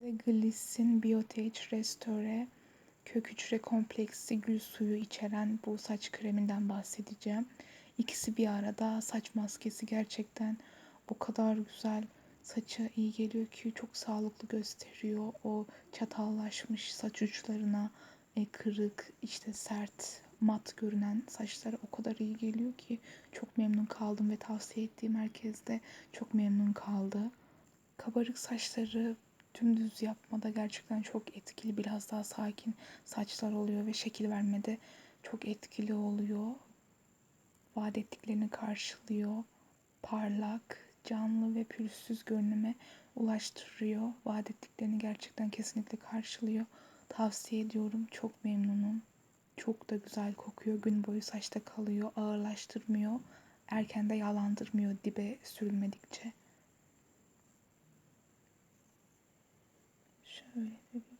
Gliss'in Biotage Restore kök hücre kompleksi gül suyu içeren bu saç kreminden bahsedeceğim. İkisi bir arada saç maskesi gerçekten o kadar güzel saça iyi geliyor ki çok sağlıklı gösteriyor. O çatallaşmış saç uçlarına e, kırık işte sert mat görünen saçlara o kadar iyi geliyor ki çok memnun kaldım ve tavsiye ettiğim herkes de çok memnun kaldı. Kabarık saçları dümdüz yapmada gerçekten çok etkili. Biraz daha sakin saçlar oluyor ve şekil vermede çok etkili oluyor. Vaat ettiklerini karşılıyor. Parlak, canlı ve pürüzsüz görünüme ulaştırıyor. Vaat ettiklerini gerçekten kesinlikle karşılıyor. Tavsiye ediyorum. Çok memnunum. Çok da güzel kokuyor. Gün boyu saçta kalıyor. Ağırlaştırmıyor. Erken de yağlandırmıyor dibe sürülmedikçe. Şöyle bir